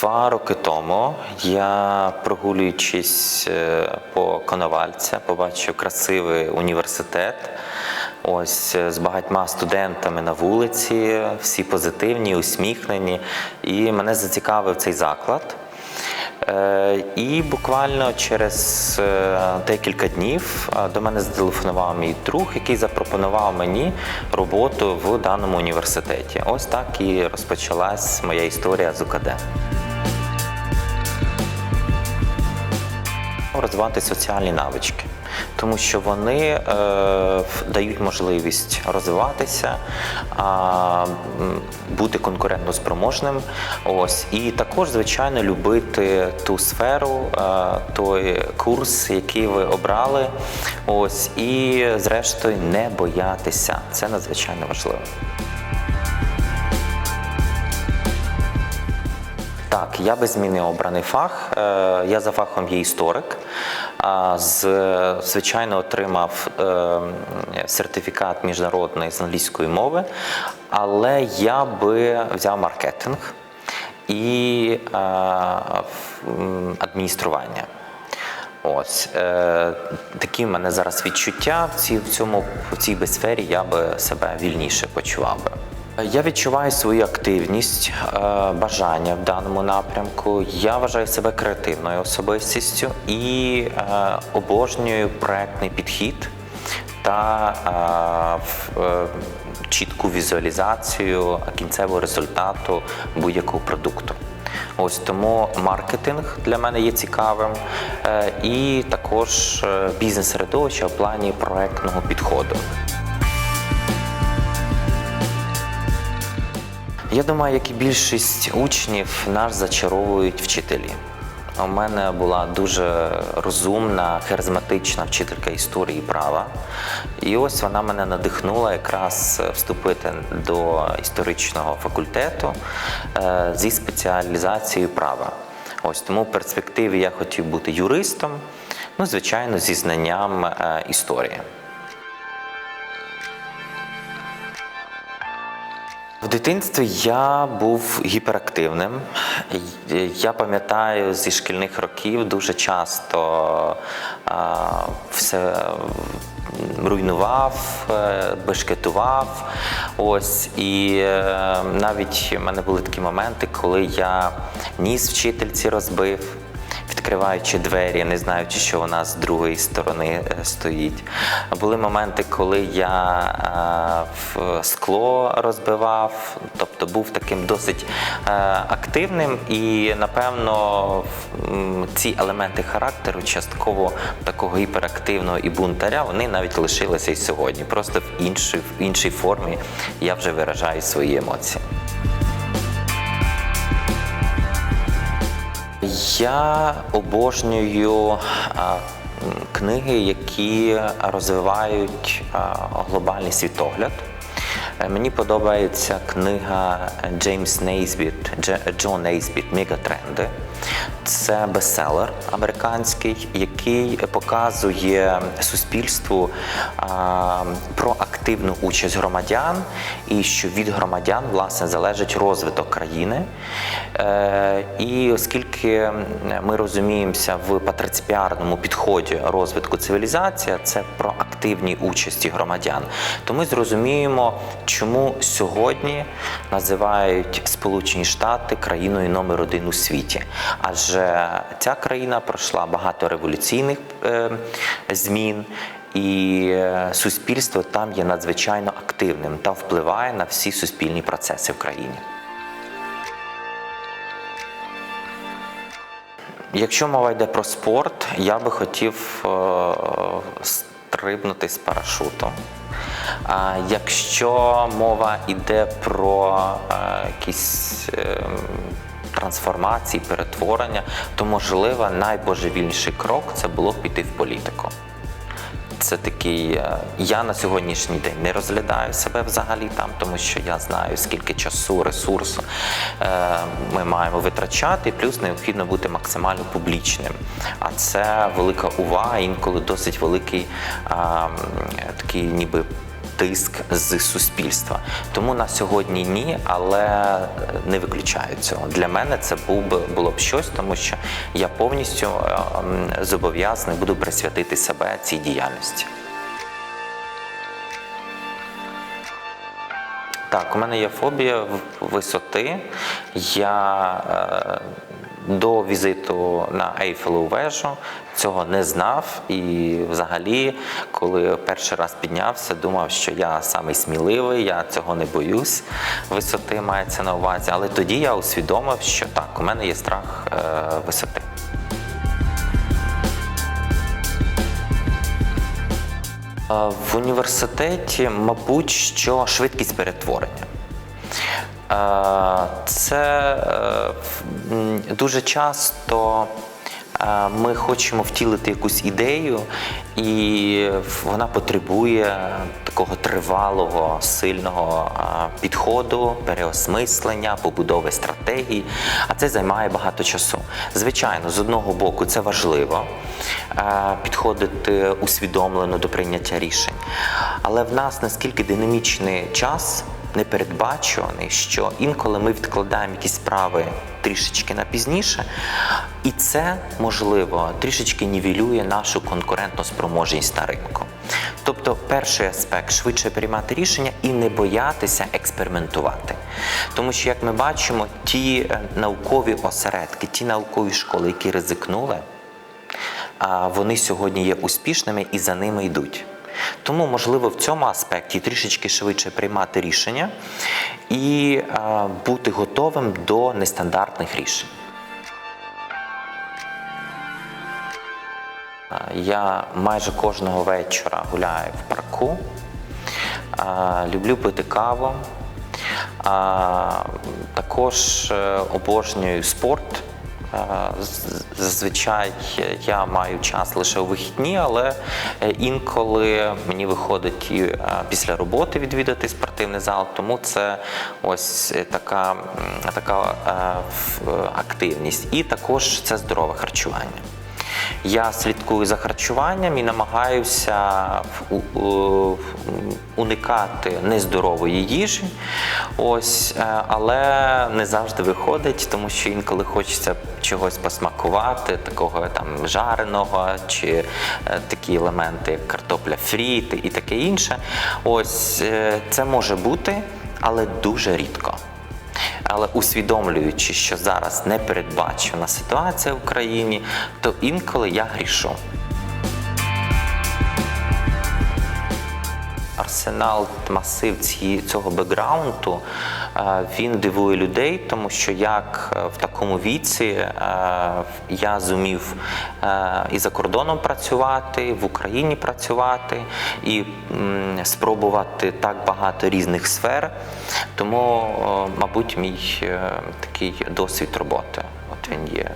Два роки тому я, прогулюючись е, по Коновальця, побачив красивий університет. Ось е, з багатьма студентами на вулиці, всі позитивні, усміхнені. І мене зацікавив цей заклад. Е, І буквально через декілька днів до мене зателефонував мій друг, який запропонував мені роботу в даному університеті. Ось так і розпочалась моя історія з УКД. Розвивати соціальні навички, тому що вони е, дають можливість розвиватися, м, бути конкурентноспроможним. Ось і також, звичайно, любити ту сферу, е, той курс, який ви обрали. Ось і, зрештою, не боятися. Це надзвичайно важливо. Так, я би змінив обраний фах. Е, Я за фахом є історик. З звичайно отримав е, сертифікат міжнародний з англійської мови, але я би взяв маркетинг і е, адміністрування. Ось такі в мене зараз відчуття. В цій, в цьому в цій би сфері я би себе вільніше почував би. Я відчуваю свою активність, е, бажання в даному напрямку. Я вважаю себе креативною особистістю і е, обожнюю проектний підхід та е, чітку візуалізацію кінцевого результату будь-якого продукту. Ось тому маркетинг для мене є цікавим, і також бізнес-середовище в плані проектного підходу. Я думаю, як і більшість учнів, нас зачаровують вчителі. У мене була дуже розумна, харизматична вчителька історії права. І ось вона мене надихнула якраз вступити до історичного факультету е, зі спеціалізацією права. Ось тому в перспективі я хотів бути юристом, ну, звичайно, зі знанням е, історії. В дитинстві я був гіперактивним. Я пам'ятаю зі шкільних років дуже часто а, все руйнував, е, бешкетував. Ось і е, навіть в мене були такі моменти, коли я ніс вчительці розбив відкриваючи двері, не знаючи, що вона з другої сторони е, стоїть. Були моменти, коли я е, в скло розбивав, тобто був таким досить е, активним, і напевно ці елементи характеру, частково такого гіперактивного і бунтаря, вони навіть лишилися і сьогодні. Просто в іншій, в іншій формі я вже виражаю свої емоції. Я обожнюю книги, які розвивають глобальний світогляд. Е, Мені подобається книга Джеймс Нейсбіт, Джон Нейсбіт Мегатренди. Це бестселер американський, який показує суспільству про активну участь громадян і що від громадян власне залежить розвиток країни. Е, І оскільки ми розуміємося в патриципіарному підході розвитку цивілізації, це про активні участі громадян, то ми зрозуміємо, чому сьогодні називають Сполучені Штати країною номер один у світі. Адже ця країна пройшла багато революційних е, змін. І е, суспільство там є надзвичайно активним та впливає на всі суспільні процеси в країні. Якщо мова йде про спорт, я би хотів е, стрибнути з парашутом. Якщо мова йде про е, якісь е, трансформації, перетворення, то можливо найбожевільніший крок це було піти в політику. Це такий. е, Я на сьогоднішній день не розглядаю себе взагалі там, тому що я знаю, скільки часу, ресурсу ми маємо витрачати, плюс необхідно бути максимально публічним. А це велика увага, інколи досить великий такий ніби тиск з суспільства. Тому на сьогодні ні, але е, не виключаю цього. Для мене це був би було б щось, тому що я повністю е, зобов'язаний буду присвятити себе цій діяльності. Так, у мене є фобія висоти. Я е, до візиту на Ейфелеву вежу цього не знав. І взагалі, коли перший раз піднявся, думав, що я самий сміливий, я цього не боюсь. Висоти мається на увазі. Але тоді я усвідомив, що так, у мене є страх е, висоти. В університеті, мабуть, що швидкість перетворення. Це е, дуже часто ми хочемо втілити якусь ідею, і вона потребує такого тривалого, сильного підходу, переосмислення, побудови стратегії, а це займає багато часу. Звичайно, з одного боку, це важливо підходити усвідомлено до прийняття рішень, але в нас наскільки динамічний час непередбачуваний, що інколи ми відкладаємо якісь справи трішечки на пізніше, і це можливо трішечки нівелює нашу конкурентну спроможність на ринку. Тобто, перший аспект швидше приймати рішення і не боятися експериментувати. Тому що, як ми бачимо, ті е, наукові осередки, ті наукові школи, які ризикнули, вони сьогодні є успішними і за ними йдуть. Тому, можливо, в цьому аспекті трішечки швидше приймати рішення і а, бути готовим до нестандартних рішень. Я майже кожного вечора гуляю в парку, а, люблю пити каву. Також е, обожнюю спорт. Е, Зазвичай я маю час лише у вихідні, але е, інколи мені виходить і е, після роботи відвідати спортивний зал, тому це ось така, така активність. І також це здорове харчування. Я слідкую за харчуванням і намагаюся уникати нездорової їжі. Ось, але не завжди виходить, тому що інколи хочеться чогось посмакувати, такого там жареного, чи е, такі елементи, як картопля фрі і таке інше. Ось е, це може бути, але дуже рідко. Але усвідомлюючи, що зараз непередбачена ситуація в Україні, то інколи я грішу. Арсенал, масив ці- цього бекграунду, е, він дивує людей, тому що як е, в такому віці е, я зумів і за кордоном працювати, в Україні працювати і спробувати так багато різних сфер. Тому, мабуть, мій такий досвід роботи. От він є